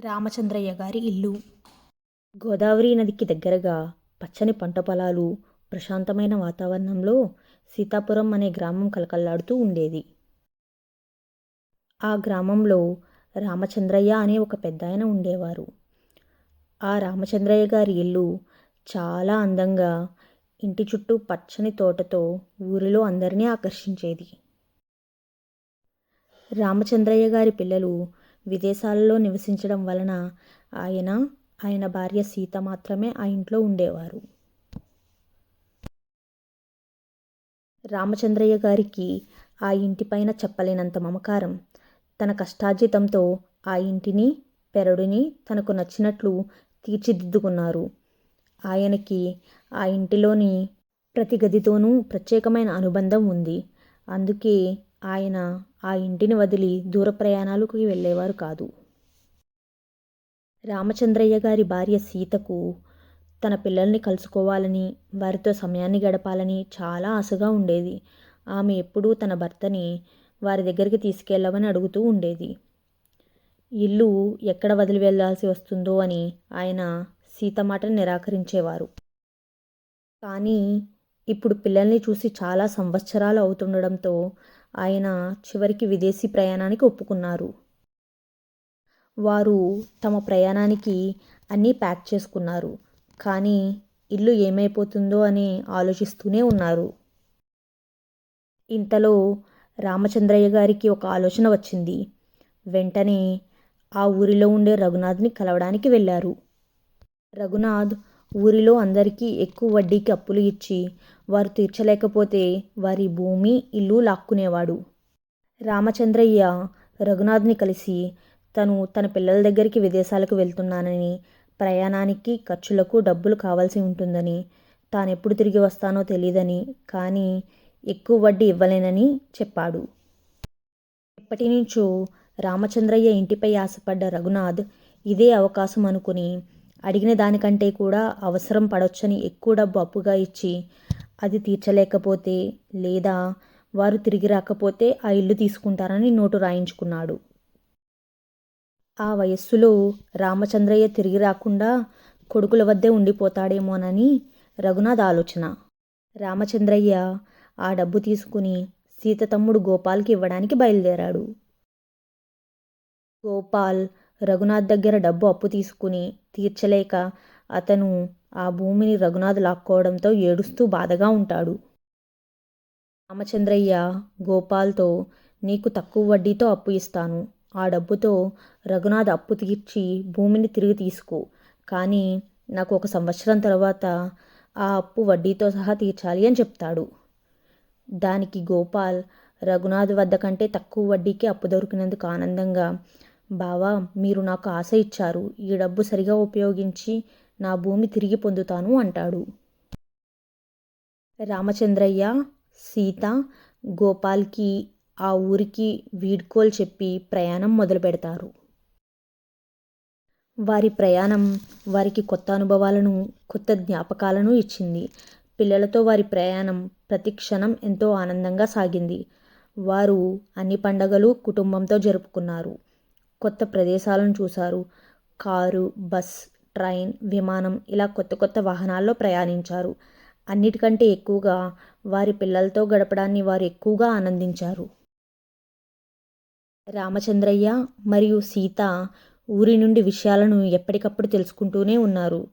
రామచంద్రయ్య గారి ఇల్లు. గోదావరి నదికి దగ్గరగా పచ్చని పంట పొలాలు ప్రశాంతమైన వాతావరణంలో సీతాపురం అనే గ్రామం కలకల్లాడుతూ ఉండేది. ఆ గ్రామంలో రామచంద్రయ్య అనే ఒక పెద్దాయన ఉండేవారు. ఆ రామచంద్రయ్య గారి ఇల్లు చాలా అందంగా ఇంటి చుట్టూ పచ్చని తోటతో ఊరిలో అందరినీ ఆకర్షించేది. రామచంద్రయ్య గారి పిల్లలు విదేశాలలో నివసించడం వలన ఆయన ఆయన భార్య సీత మాత్రమే ఆ ఇంట్లో ఉండేవారు. రామచంద్రయ్య గారికి ఆ ఇంటిపైన చెప్పలేనంత మమకారం. తన కష్టార్జితంతో ఆ ఇంటిని పెరడుని తనకు నచ్చినట్లు తీర్చిదిద్దుకున్నారు. ఆయనకి ఆ ఇంటిలోని ప్రతి గదితోనూ ప్రత్యేకమైన అనుబంధం ఉంది. అందుకే ఆయన ఆ ఇంటిని వదిలి దూర ప్రయాణాలకు వెళ్ళేవారు కాదు. రామచంద్రయ్య గారి భార్య సీతకు తన పిల్లల్ని కలుసుకోవాలని వారితో సమయాన్ని గడపాలని చాలా ఆశగా ఉండేది. ఆమె ఎప్పుడూ తన భర్తని వారి దగ్గరికి తీసుకెళ్ళమని అడుగుతూ ఉండేది. ఇల్లు ఎక్కడ వదిలి వెళ్ళాల్సి వస్తుందో అని ఆయన సీత మాట నిరాకరించేవారు. కానీ ఇప్పుడు పిల్లల్ని చూసి చాలా సంవత్సరాలు అవుతుండడంతో ఆయన చివరికి విదేశీ ప్రయాణానికి ఒప్పుకున్నారు. వారు తమ ప్రయాణానికి అన్నీ ప్యాక్ చేసుకున్నారు. కానీ ఇల్లు ఏమైపోతుందో అని ఆలోచిస్తూనే ఉన్నారు. ఇంతలో రామచంద్రయ్య గారికి ఒక ఆలోచన వచ్చింది. వెంటనే ఆ ఊరిలో ఉండే రఘునాథ్ని కలవడానికి వెళ్ళారు. రఘునాథ్ ఊరిలో అందరికీ ఎక్కువ వడ్డీకి అప్పులు ఇచ్చి వారు తీర్చలేకపోతే వారి భూమి ఇల్లు లాక్కునేవాడు. రామచంద్రయ్య రఘునాథ్ని కలిసి తను తన పిల్లల దగ్గరికి విదేశాలకు వెళ్తున్నానని ప్రయాణానికి ఖర్చులకు డబ్బులు కావాల్సి ఉంటుందని తాను ఎప్పుడు తిరిగి వస్తానో తెలియదని కానీ ఎక్కువ వడ్డీ ఇవ్వలేనని చెప్పాడు. ఎప్పటి నుంచో రామచంద్రయ్య ఇంటిపై ఆశపడ్డ రఘునాథ్ ఇదే అవకాశం అనుకుని అడిగిన దానికంటే కూడా అవసరం పడొచ్చని ఎక్కువ డబ్బు అప్పుగా ఇచ్చి అది తీర్చలేకపోతే లేదా వారు తిరిగి రాకపోతే ఆ ఇల్లు తీసుకుంటారని నోటు రాయించుకున్నాడు. ఆ వయస్సులో రామచంద్రయ్య తిరిగి రాకుండా కొడుకుల వద్దే ఉండిపోతాడేమోనని రఘునాథ్ ఆలోచన. రామచంద్రయ్య ఆ డబ్బు తీసుకుని సీత తమ్ముడు గోపాల్కి ఇవ్వడానికి బయలుదేరాడు. గోపాల్ రఘునాథ్ దగ్గర డబ్బు అప్పు తీసుకుని తీర్చలేక అతను ఆ భూమిని రఘునాథ్ లాక్కోవడంతో ఏడుస్తూ బాధగా ఉంటాడు. రామచంద్రయ్య గోపాల్తో నీకు తక్కువ వడ్డీతో అప్పు ఇస్తాను. ఆ డబ్బుతో రఘునాథ్ అప్పు తీర్చి భూమిని తిరిగి తీసుకో. కానీ నాకు ఒక సంవత్సరం తర్వాత ఆ అప్పు వడ్డీతో సహా తీర్చాలి అని చెప్తాడు. దానికి గోపాల్ రఘునాథ్ వద్ద కంటే తక్కువ వడ్డీకి అప్పు దొరికినందుకు ఆనందంగా బావా మీరు నాకు ఆశ ఇచ్చారు. ఈ డబ్బు సరిగా ఉపయోగించి నా భూమి తిరిగి పొందుతాను అంటాడు. రామచంద్రయ్య సీత గోపాల్కి ఆ ఊరికి వీడ్కోలు చెప్పి ప్రయాణం మొదలు పెడతారు వారి ప్రయాణం వారికి కొత్త అనుభవాలను కొత్త జ్ఞాపకాలను ఇచ్చింది. పిల్లలతో వారి ప్రయాణం ప్రతి క్షణం ఎంతో ఆనందంగా సాగింది. వారు అన్ని పండగలు కుటుంబంతో జరుపుకున్నారు. కొత్త ప్రదేశాలను చూశారు. కారు బస్ ట్రైన్ విమానం ఇలా కొత్త కొత్త వాహనాల్లో ప్రయాణించారు. అన్నిటికంటే ఎక్కువగా వారి పిల్లలతో గడపడాన్ని వారు ఎక్కువగా ఆనందించారు. రామచంద్రయ్య మరియు సీత ఊరి నుండి విషయాలను ఎప్పటికప్పుడు తెలుసుకుంటూనే ఉన్నారు.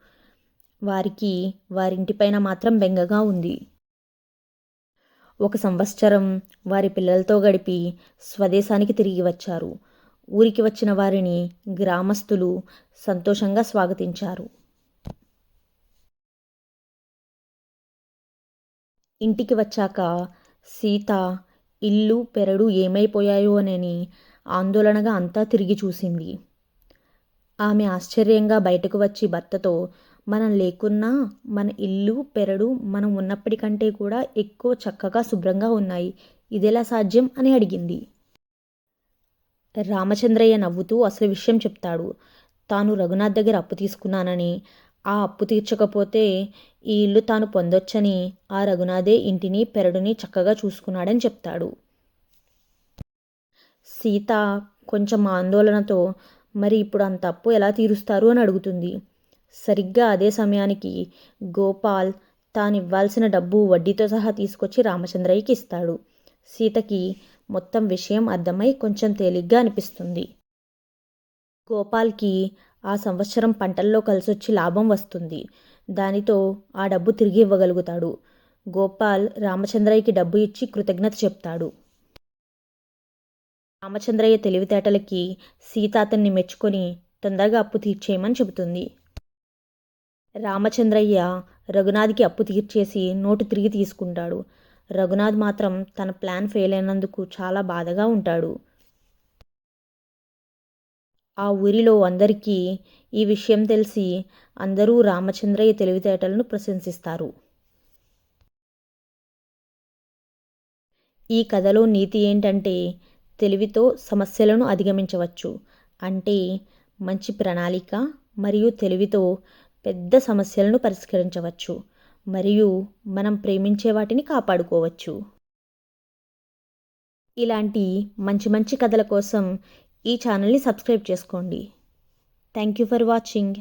వారికి వారింటిపైన మాత్రం బెంగగా ఉంది. ఒక సంవత్సరం వారి పిల్లలతో గడిపి స్వదేశానికి తిరిగి వచ్చారు. ఊరికి వచ్చిన వారిని గ్రామస్తులు సంతోషంగా స్వాగతించారు. ఇంటికి వచ్చాక సీత ఇల్లు పెరడు ఏమైపోయాయో అని ఆందోళనగా అంతా తిరిగి చూసింది. ఆమె ఆశ్చర్యంగా బయటకు వచ్చి భర్తతో మనం లేకున్నా మన ఇల్లు పెరడు మనం ఉన్నప్పటికంటే కూడా ఎక్కువ చక్కగా శుభ్రంగా ఉన్నాయి. ఇదెలా సాధ్యం? అని అడిగింది. రామచంద్రయ్య నవ్వుతూ అసలు విషయం చెప్తాడు. తాను రఘునాథ్ దగ్గర అప్పు తీసుకున్నానని ఆ అప్పు తీర్చకపోతే ఈ ఇల్లు తాను పొందొచ్చని ఆ రఘునాథే ఇంటిని పెరడుని చక్కగా చూసుకున్నాడని చెప్తాడు. సీత కొంచెం ఆందోళనతో మరి ఇప్పుడు అంత అప్పు ఎలా తీరుస్తారు అని అడుగుతుంది. సరిగ్గా అదే సమయానికి గోపాల్ తాను ఇవ్వాల్సిన డబ్బు వడ్డీతో సహా తీసుకొచ్చి రామచంద్రయ్యకి ఇస్తాడు. సీతకి మొత్తం విషయం అర్థమై కొంచెం తేలిగ్గా అనిపిస్తుంది. గోపాల్కి ఆ సంవత్సరం పంటల్లో కలిసొచ్చి లాభం వస్తుంది. దానితో ఆ డబ్బు తిరిగి ఇవ్వగలుగుతాడు. గోపాల్ రామచంద్రయ్యకి డబ్బు ఇచ్చి కృతజ్ఞత చెప్తాడు. రామచంద్రయ్య తెలివితేటలకి సీత అతన్ని మెచ్చుకొని తొందరగా అప్పు తీర్చేయమని చెబుతుంది. రామచంద్రయ్య రఘునాథ్కి అప్పు తీర్చేసి నోటు తిరిగి తీసుకుంటాడు. రఘునాథ్ మాత్రం తన ప్లాన్ ఫెయిల్ అయినందుకు చాలా బాధగా ఉంటాడు. ఆ ఊరిలో అందరికీ ఈ విషయం తెలిసి అందరూ రామచంద్రయ్య తెలివితేటలను ప్రశంసిస్తారు. ఈ కథలో నీతి ఏంటంటే తెలివితో సమస్యలను అధిగమించవచ్చు. అంటే మంచి ప్రణాళిక మరియు తెలివితో పెద్ద సమస్యలను పరిష్కరించవచ్చు. మరియు మనం ప్రేమించే వాటిని కాపాడుకోవచ్చు. ఇలాంటి మంచి మంచి కథల కోసం ఈ ఛానల్ని సబ్స్క్రైబ్ చేసుకోండి. Thank you for watching.